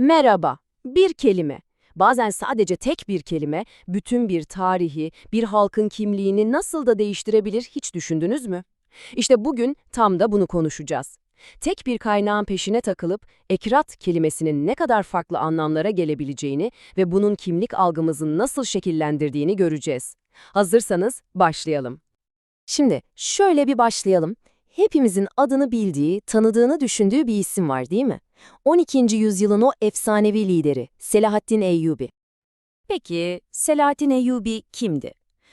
Merhaba. Bir kelime. Bazen sadece tek bir kelime, bütün bir tarihi, bir halkın kimliğini nasıl da değiştirebilir hiç düşündünüz mü? İşte bugün tam da bunu konuşacağız. Tek bir kaynağın peşine takılıp ekrat kelimesinin ne kadar farklı anlamlara gelebileceğini ve bunun kimlik algımızı nasıl şekillendirdiğini göreceğiz. Hazırsanız başlayalım. Şimdi şöyle bir başlayalım. Hepimizin adını bildiği, tanıdığını düşündüğü bir isim var değil mi? 12. yüzyılın o efsanevi lideri Selahaddin Eyyubi. Peki Selahaddin Eyyubi kimdi?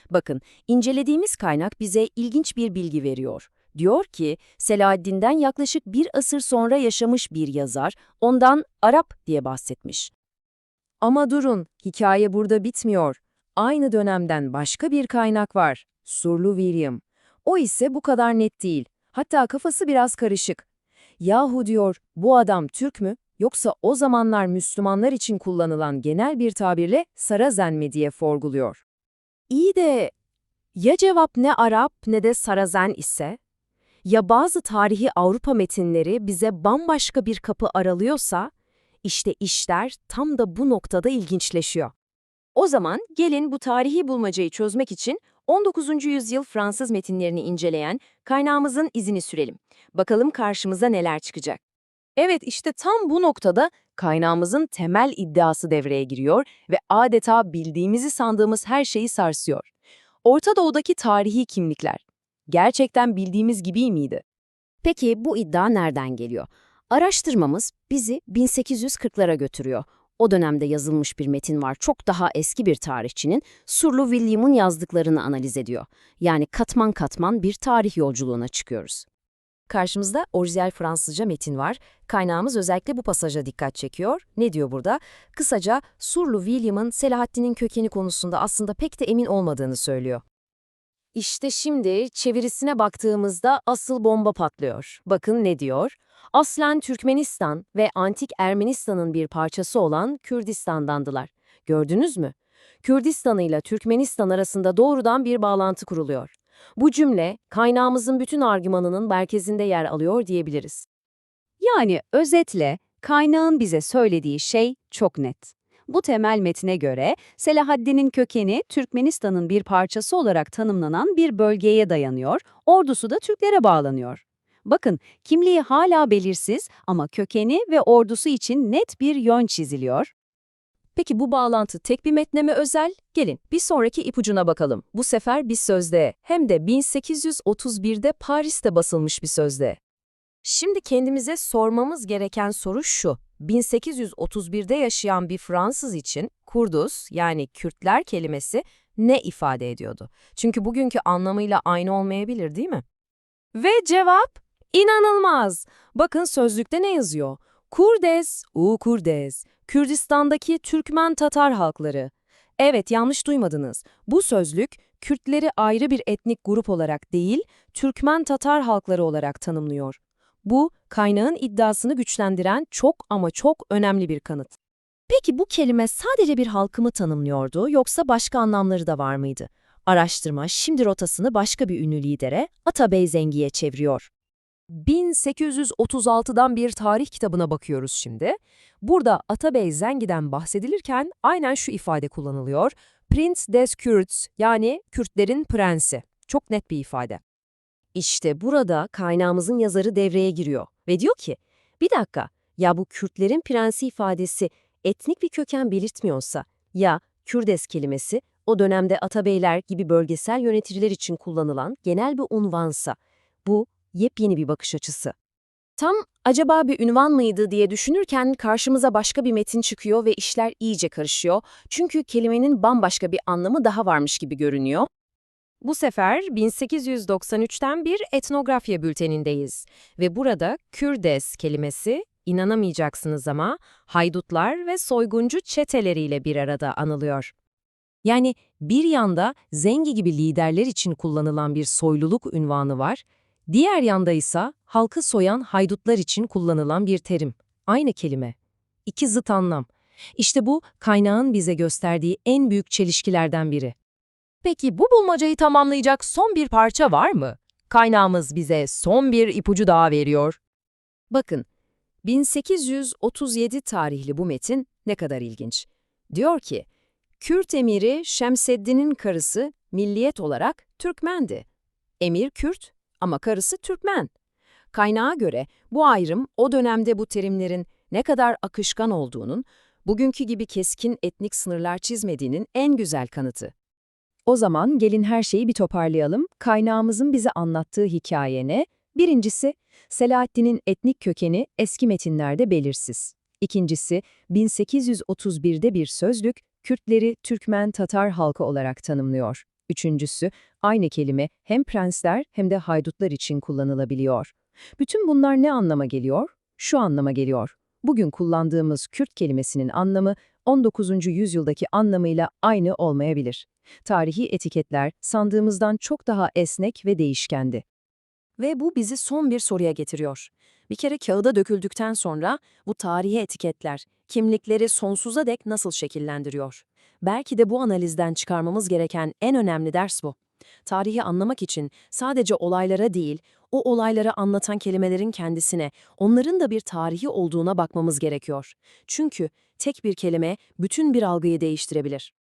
Bakın incelediğimiz kaynak bize ilginç bir bilgi veriyor. Diyor ki Selahaddin'den yaklaşık bir asır sonra yaşamış bir yazar ondan Arap diye bahsetmiş. Ama durun, hikaye burada bitmiyor. Aynı dönemden başka bir kaynak var. Surlu William. O ise bu kadar net değil. Hatta kafası biraz karışık. Yahu diyor, bu adam Türk mü? Yoksa o zamanlar Müslümanlar için kullanılan genel bir tabirle Sarazen mi diye sorguluyor. İyi de ya cevap ne Arap ne de Sarazen ise? Ya bazı tarihi Avrupa metinleri bize bambaşka bir kapı aralıyorsa, işte işler tam da bu noktada ilginçleşiyor. O zaman gelin bu tarihi bulmacayı çözmek için 19. yüzyıl Fransız metinlerini inceleyen kaynağımızın izini sürelim. Bakalım karşımıza neler çıkacak. Evet işte tam bu noktada kaynağımızın temel iddiası devreye giriyor ve adeta bildiğimizi sandığımız her şeyi sarsıyor. Orta Doğu'daki tarihi kimlikler gerçekten bildiğimiz gibi miydi? Peki bu iddia nereden geliyor? Araştırmamız bizi 1840'lara götürüyor. O dönemde yazılmış bir metin var. Çok daha eski bir tarihçinin Surlu William'ın yazdıklarını analiz ediyor. Yani katman katman bir tarih yolculuğuna çıkıyoruz. Karşımızda orijinal Fransızca metin var. Kaynağımız özellikle bu pasaja dikkat çekiyor. Ne diyor burada? Kısaca Surlu William'ın Selahaddin'in kökeni konusunda aslında pek de emin olmadığını söylüyor. İşte şimdi çevirisine baktığımızda asıl bomba patlıyor. Bakın ne diyor? Aslen Türkmenistan ve antik Ermenistan'ın bir parçası olan Kürdistan'dandılar. Gördünüz mü? Kürdistan ile Türkmenistan arasında doğrudan bir bağlantı kuruluyor. Bu cümle kaynağımızın bütün argümanının merkezinde yer alıyor diyebiliriz. Yani özetle kaynağın bize söylediği şey çok net. Bu temel metine göre Selahaddin'in kökeni Türkmenistan'ın bir parçası olarak tanımlanan bir bölgeye dayanıyor, ordusu da Türklere bağlanıyor. Bakın, kimliği hala belirsiz ama kökeni ve ordusu için net bir yön çiziliyor. Peki bu bağlantı tek bir metne mi özel? Gelin bir sonraki ipucuna bakalım. Bu sefer bir sözde hem de 1831'de Paris'te basılmış bir sözde. Şimdi kendimize sormamız gereken soru şu. 1831'de yaşayan bir Fransız için Kurdus yani Kürtler kelimesi ne ifade ediyordu? Çünkü bugünkü anlamıyla aynı olmayabilir değil mi? Ve cevap inanılmaz. Bakın sözlükte ne yazıyor? Kurdes, u Kurdes, Kürdistan'daki Türkmen Tatar halkları. Evet yanlış duymadınız. Bu sözlük Kürtleri ayrı bir etnik grup olarak değil, Türkmen Tatar halkları olarak tanımlıyor. Bu, kaynağın iddiasını güçlendiren çok ama çok önemli bir kanıt. Peki bu kelime sadece bir halkı mı tanımlıyordu yoksa başka anlamları da var mıydı? Araştırma şimdi rotasını başka bir ünlü lidere, Atabey Zengi'ye çeviriyor. 1836'dan bir tarih kitabına bakıyoruz şimdi. Burada Atabey Zengi'den bahsedilirken aynen şu ifade kullanılıyor. Prince des Kurds yani Kürtlerin prensi. Çok net bir ifade. İşte burada kaynağımızın yazarı devreye giriyor ve diyor ki, bir dakika ya bu Kürtlerin prensi ifadesi etnik bir köken belirtmiyorsa ya Kürdes kelimesi o dönemde atabeyler gibi bölgesel yöneticiler için kullanılan genel bir unvansa bu yepyeni bir bakış açısı. Tam acaba bir ünvan mıydı diye düşünürken karşımıza başka bir metin çıkıyor ve işler iyice karışıyor. Çünkü kelimenin bambaşka bir anlamı daha varmış gibi görünüyor. Bu sefer 1893'ten bir etnografya bültenindeyiz ve burada Kürdes kelimesi inanamayacaksınız ama haydutlar ve soyguncu çeteleriyle bir arada anılıyor. Yani bir yanda Zengi gibi liderler için kullanılan bir soyluluk ünvanı var, diğer yanda ise halkı soyan haydutlar için kullanılan bir terim. Aynı kelime. İki zıt anlam. İşte bu kaynağın bize gösterdiği en büyük çelişkilerden biri. Peki bu bulmacayı tamamlayacak son bir parça var mı? Kaynağımız bize son bir ipucu daha veriyor. Bakın, 1837 tarihli bu metin ne kadar ilginç. Diyor ki, Kürt emiri Şemseddin'in karısı milliyet olarak Türkmendi. Emir Kürt ama karısı Türkmen. Kaynağa göre bu ayrım o dönemde bu terimlerin ne kadar akışkan olduğunun, bugünkü gibi keskin etnik sınırlar çizmediğinin en güzel kanıtı. O zaman gelin her şeyi bir toparlayalım. Kaynağımızın bize anlattığı hikaye ne? Birincisi, Selahaddin'in etnik kökeni eski metinlerde belirsiz. İkincisi, 1831'de bir sözlük, Kürtleri Türkmen Tatar halkı olarak tanımlıyor. Üçüncüsü, aynı kelime hem prensler hem de haydutlar için kullanılabiliyor. Bütün bunlar ne anlama geliyor? Şu anlama geliyor. Bugün kullandığımız Kürt kelimesinin anlamı 19. yüzyıldaki anlamıyla aynı olmayabilir. Tarihi etiketler sandığımızdan çok daha esnek ve değişkendi. Ve bu bizi son bir soruya getiriyor. Bir kere kağıda döküldükten sonra bu tarihi etiketler kimlikleri sonsuza dek nasıl şekillendiriyor? Belki de bu analizden çıkarmamız gereken en önemli ders bu. Tarihi anlamak için sadece olaylara değil, o olayları anlatan kelimelerin kendisine, onların da bir tarihi olduğuna bakmamız gerekiyor. Çünkü tek bir kelime bütün bir algıyı değiştirebilir.